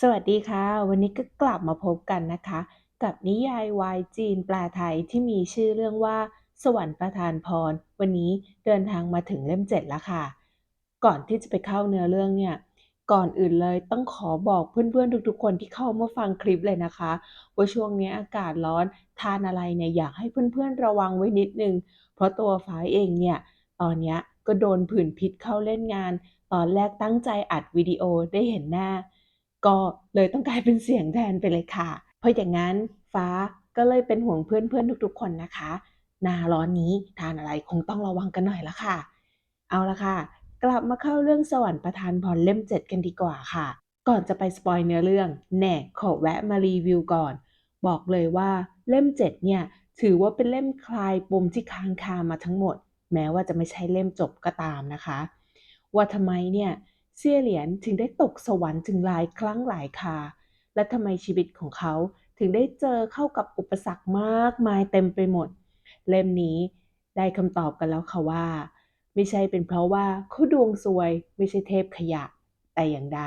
สวัสดีค่ะ วันนี้ก็กลับมาพบกันนะคะ กับนิยายวายจีนแปลไทยที่มีชื่อเรื่องว่า สวรรค์ประทานพร วันนี้เดินทางมาถึงเล่ม7แล้วค่ะ ก่อนที่จะไปเข้าเนื้อเรื่องเนี่ย ก่อนอื่นเลยต้องขอบอกเพื่อนๆทุกๆ คนที่เข้ามาฟังคลิปเลยนะคะว่าช่วงนี้อากาศร้อนทานอะไรเนี่ยอยากให้เพื่อนๆระวังไว้นิดนึง เพราะตัวฟ้าเองเนี่ยตอนนี้ก็โดนผื่นพิษเข้าเล่นงาน ตอนแรกตั้งใจอัดวิดีโอได้เห็นหน้า ก็เลยต้องกลายเป็นเสียงแทนไปเลยค่ะ เพราะอย่างนั้นฟ้าก็เลยเป็นห่วงเพื่อนๆทุกๆ คนนะคะหน้าร้อนนี้ทานอะไรคงต้องระวังกันหน่อยละค่ะ เอาละค่ะ กลับมาเข้าเรื่องสวรรค์ประทานพรเล่ม 7 กันดีกว่าค่ะ ก่อนจะไปสปอยเนื้อเรื่อง แน่ขอแวะมารีวิวก่อน บอกเลยว่าเล่ม 7 เนี่ย ถือว่าเป็นเล่มคลายปมที่ค้างคามาทั้งหมด แม้ว่าจะไม่ใช่เล่มจบก็ตามนะคะ ว่าทำไมเนี่ย เซี่ยเหรียญถึงได้ตกสวรรค์ถึงหลายครั้งหลายคา และทำไมชีวิตของเขาถึงได้เจอเข้ากับอุปสรรคมากมายเต็มไปหมด เล่มนี้ได้คำตอบกันแล้วค่ะว่า ไม่ใช่เป็นเพราะว่าเขาดวงซวยไม่ใช่เทพขยะ แต่อย่างใด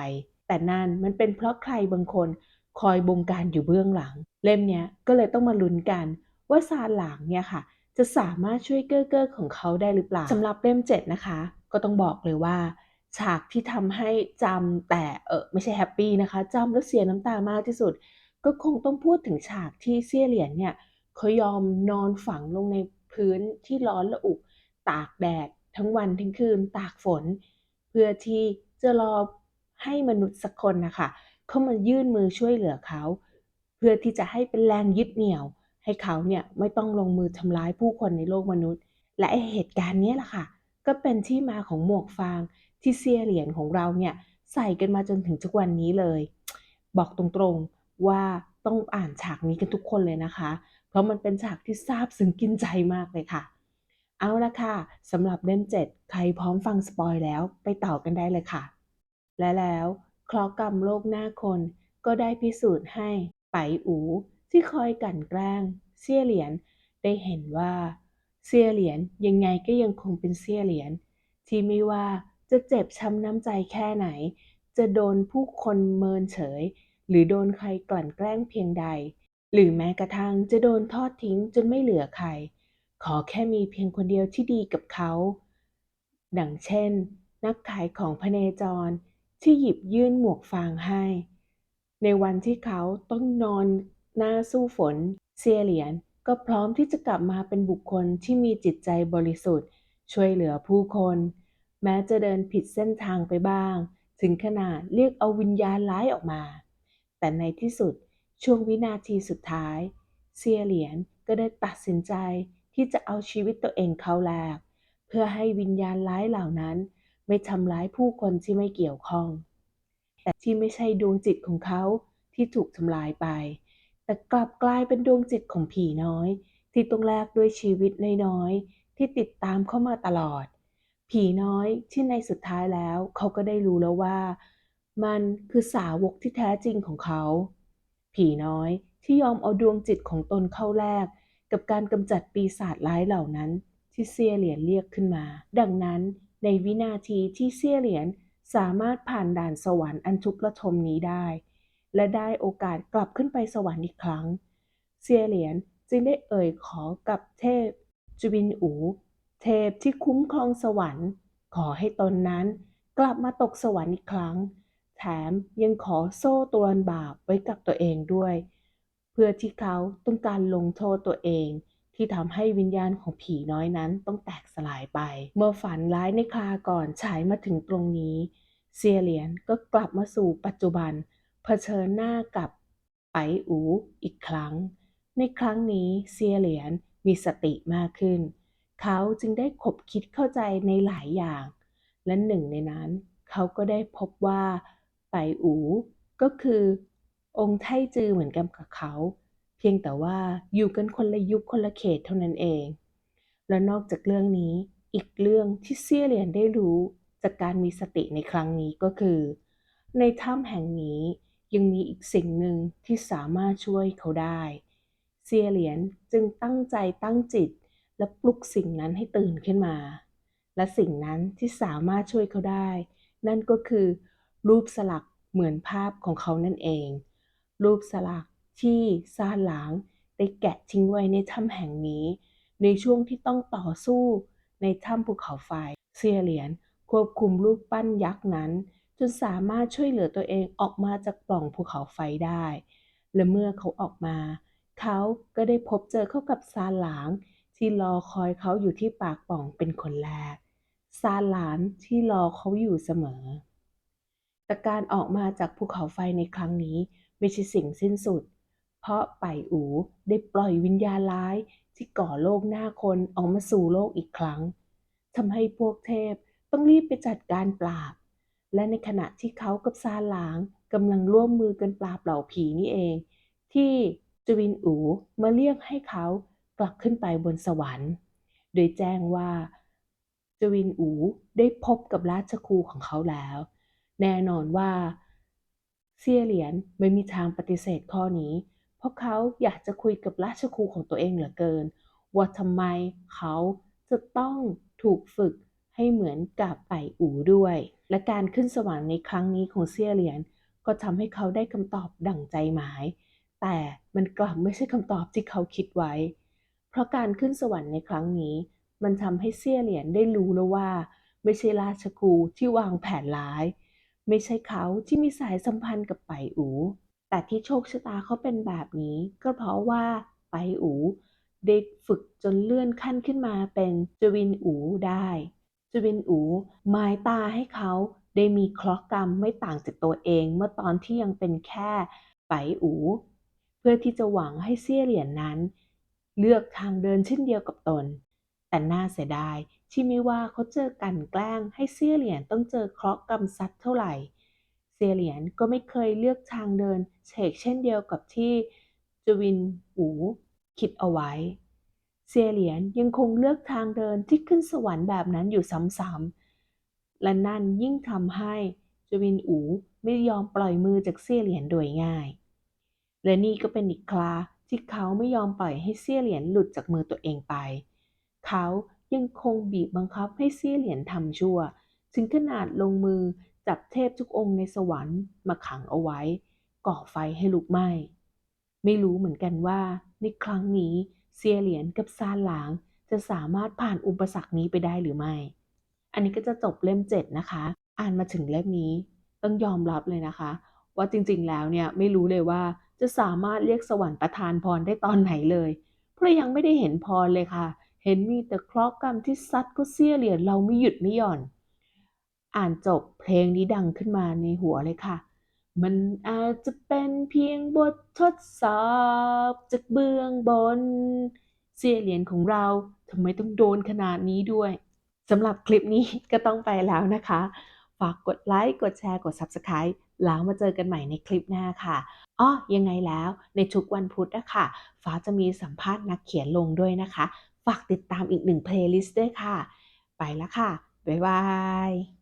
แต่นั่นมันเป็นเพราะใครบางคนคอยบงการอยู่เบื้องหลัง เล่มเนี้ยก็เลยต้องมาลุ้นกัน ว่าซาหลางเนี่ยค่ะ จะสามารถช่วยเก้อเก้อของเขาได้หรือเปล่าสำหรับเล่ม 7 นะคะ ก็ต้องบอกเลยว่า ฉากที่ทำให้จำแต่เออไม่ใช่แฮปปี้นะคะจำแล้วเสียน้ำตามากที่สุด ก็คงต้องพูดถึงฉากที่เซี่ยเหรียญเนี่ยเขายอมนอนฝังลงในพื้นที่ร้อนระอุตากแดดทั้งวันทั้งคืนตากฝน เพื่อที่จะรอให้มนุษย์สักคนนะคะเข้ามายื่นมือช่วยเหลือเขา เพื่อที่จะให้เป็นแรงยึดเหนี่ยว ให้เขาเนี่ยไม่ต้องลงมือทำร้ายผู้คนในโลกมนุษย์ และเหตุการณ์นี้แหละค่ะ ก็เป็นที่มาของหมวกฟาง ที่เซียเหรียญของเราเนี่ยใส่กันมาจนถึงทุกวันนี้เลย บอกตรงๆว่าต้องอ่านฉากนี้กันทุกคนเลยนะคะ เพราะมันเป็นฉากที่ซาบซึ้งกินใจมากเลยค่ะ เอาละค่ะสำหรับเล่ม7 ใครพร้อมฟังสปอยแล้วไปต่อกันได้เลยค่ะ และแล้วคราะห์กรรมโลกหน้าคนก็ได้พิสูจน์ให้ไปอูที่คอยกั่นแกล้งเซี่ยเหรียญได้เห็นว่าเซี่ยเหรียญยังไงก็ยังคงเป็นเซี่ยเหรียญที่ไม่ว่า จะเจ็บช้ำน้ำใจแค่ไหน จะโดนผู้คนเมินเฉย หรือโดนใครกลั่นแกล้งเพียงใด หรือแม้กระทั่งจะโดนทอดทิ้งจนไม่เหลือใคร ขอแค่มีเพียงคนเดียวที่ดีกับเขา ดังเช่น นักขายของพเนจรที่หยิบยื่นหมวกฟางให้ ในวันที่เขาต้องนอนหน้าสู้ฝน เซียเหรียญก็พร้อมที่จะกลับมาเป็นบุคคลที่มีจิตใจบริสุทธิ์ ช่วยเหลือผู้คน แม้จะเดินผิดเส้นทางไปบ้าง ถึงขนาดเรียกเอาวิญญาณร้ายออกมา แต่ในที่สุดช่วงวินาทีสุดท้าย เซียเหรียญก็ได้ตัดสินใจที่จะเอาชีวิตตัวเองเข้าแลกเพื่อให้วิญญาณร้ายเหล่านั้น ไม่ทำร้ายผู้คนที่ไม่เกี่ยวข้อง แต่ที่ไม่ใช่ดวงจิตของเขาที่ถูกทำลายไป แต่กลับกลายเป็นดวงจิตของผีน้อย ที่ต้องแลกด้วยชีวิตน้อยๆที่ติดตามเข้ามาตลอด ผีน้อยที่ในสุดท้ายแล้วเขาก็ได้รู้แล้วว่า มันคือสาวกที่แท้จริงของเขา ผีน้อยที่ยอมเอาดวงจิตของตนเข้าแลกกับการกำจัดปีศาจร้ายเหล่านั้นที่เซียเหรียญเรียกขึ้นมา ดังนั้นในวินาทีที่เซียเหรียญสามารถผ่านด่านสวรรค์อันทุกข์ระทมนี้ได้ และได้โอกาสกลับขึ้นไปสวรรค์อีกครั้ง เซียเหรียญจึงได้เอ่ยขอกับเทพจูบินอู เทพที่คุ้มครองสวรรค์ ขอให้ตนนั้นกลับมาตกสวรรค์อีกครั้ง แถมยังขอโซ่ตรวนบาปไว้กับตัวเองด้วย เพื่อที่เขาต้องการลงโทษตัวเอง ที่ทำให้วิญญาณของผีน้อยนั้นต้องแตกสลายไป เมื่อฝันร้ายในคราก่อนฉายมาถึงตรงนี้ เซียเหรียญก็กลับมาสู่ปัจจุบัน เผชิญหน้ากับไปอูอีกครั้ง ในครั้งนี้เซียเหรียญมีสติมากขึ้น เขาจึงได้ขบคิดเข้าใจในหลายอย่าง และหนึ่งในนั้น เขาก็ได้พบว่า ไปอูก็คือ องค์ไทจือเหมือนกันกับเขา เพียงแต่ว่าอยู่กันคนละยุคคนละเขตเท่านั้นเอง และนอกจากเรื่องนี้อีกเรื่องที่เซี่ยเหรียญได้รู้จากการมีสติในครั้งนี้ก็คือ ในถ้ำแห่งนี้ยังมีอีกสิ่งหนึ่งที่สามารถช่วยเขาได้ เซียเหรียญจึงตั้งใจตั้งจิต และปลุกสิ่งนั้นให้ตื่นขึ้นมา และสิ่งนั้นที่สามารถช่วยเขาได้ นั่นก็คือ รูปสลักเหมือนภาพของเขานั่นเอง รูปสลักที่ซาหลางได้แกะทิ้งไว้ในถ้ำแห่งนี้ ในช่วงที่ต้องต่อสู้ในถ้ำภูเขาไฟเซียเหรียญควบคุมรูปปั้นยักษ์นั้น จนสามารถช่วยเหลือตัวเองออกมาจากปล่องภูเขาไฟได้ และเมื่อเขาออกมา เขาก็ได้พบเจอเข้ากับซาหลาง ที่รอคอยเขาอยู่ที่ปากป่องเป็นคนแรกซาหลานที่รอเขาอยู่เสมอ แต่การออกมาจากภูเขาไฟในครั้งนี้ไม่ใช่สิ่งสิ้นสุด เพราะไปอูได้ปล่อยวิญญาณร้ายที่ก่อโลกหน้าคนออกมาสู่โลกอีกครั้งทำให้พวกเทพต้องรีบไปจัดการปราบ และในขณะที่เขากับซาหลางกำลังร่วมมือกันปราบเหล่าผีนี่เอง ที่จวินอูมาเรียกให้เขา กลับขึ้นไปบนสวรรค์ โดยแจ้งว่าจวินอูได้พบกับราชครูของเขาแล้ว แน่นอนว่าเซียเหรียญไม่มีทางปฏิเสธข้อนี้ เพราะเขาอยากจะคุยกับราชครูของตัวเองเหลือเกิน ว่าทำไมเขาจะต้องถูกฝึกให้เหมือนกับไต่อูด้วย และการขึ้นสวรรค์ในครั้งนี้ของเซียเหรียญก็ทำให้เขาได้คำตอบดั่งใจหมาย แต่มันกลับไม่ใช่คำตอบที่เขาคิดไว้ เพราะการขึ้นสวรรค์ในครั้งนี้ มันทำให้เซี่ยเหรียญได้รู้แล้วว่า ไม่ใช่ราชครูที่วางแผนร้าย ไม่ใช่เขาที่มีสายสัมพันธ์กับไปอู แต่ที่โชคชะตาเขาเป็นแบบนี้ ก็เพราะว่าไปอูได้ฝึกจนเลื่อนขั้นขึ้นมาเป็นจวินอูได้จวินอูหมายตาให้เขาได้มีเคราะห์กรรมไม่ต่างจากตัวเองเมื่อตอนที่ยังเป็นแค่ไปอู เพื่อที่จะหวังให้เซี่ยเหรียญนั้น เลือกทางเดินเช่นเดียวกับตน แต่น่าเสียดายที่ไม่ว่าเขาเจอกันแกล้งให้เซี่ยเหรียญต้องเจอเคราะห์กรรมซัดเท่าไหร่เซียเหรียญก็ไม่เคยเลือกทางเดินเฉกเช่นเดียวกับที่จวินอูคิดเอาไว้เซียเหรียญยังคงเลือกทางเดินที่ขึ้นสวรรค์แบบนั้นอยู่ซ้ำๆ และนั่นยิ่งทำให้จวินอูไม่ยอมปล่อยมือจากเซียเหรียญโดยง่าย และนี่ก็เป็นอีกครา ที่เขาไม่ยอมปล่อยให้เซี่ยเหรียญหลุดจากมือตัวเองไป เขายังคงบีบบังคับให้เซี่ยเหรียญทำชั่ว ถึงขนาดลงมือจับเทพทุกองค์ในสวรรค์มาขังเอาไว้ ก่อไฟให้ลุกไหม้ ไม่รู้เหมือนกันว่าในครั้งนี้เซียเหรียญกับซานหลางจะสามารถผ่านอุปสรรคนี้ไปได้หรือไม่ อันนี้ก็จะจบเล่มเจ็ดนะคะ อ่านมาถึงเล่มนี้ ต้องยอมรับเลยนะคะ ว่าจริงๆแล้วเนี่ยไม่รู้เลยว่า จะสามารถเรียกสวรรค์ประทานพรได้ตอนไหนเลย เพราะยังไม่ได้เห็นพรเลยค่ะ เห็นมีแต่เคราะห์กรรมที่ซัดก็เสียเหรียญเราไม่หยุดไม่หย่อน อ่านจบเพลงนี้ดังขึ้นมาในหัวเลยค่ะ มันอาจจะเป็นเพียงบททดสอบจากเบื้องบน เสียเหรียญของเราทำไมต้องโดนขนาดนี้ด้วยสำหรับคลิปนี้ก็ต้องไปแล้วนะคะ ฝากกดไลค์ กดแชร์ กด Subscribe แล้วมาเจอกันใหม่ในคลิปหน้าค่ะอ้อยังไงแล้วในทุกวันพุธนะคะฟ้าจะมีสัมภาษณ์นักเขียนลงด้วยนะคะ ฝากติดตามอีกหนึ่งเพลย์ลิสต์ด้วยค่ะ ไปแล้วค่ะ บ๊ายบาย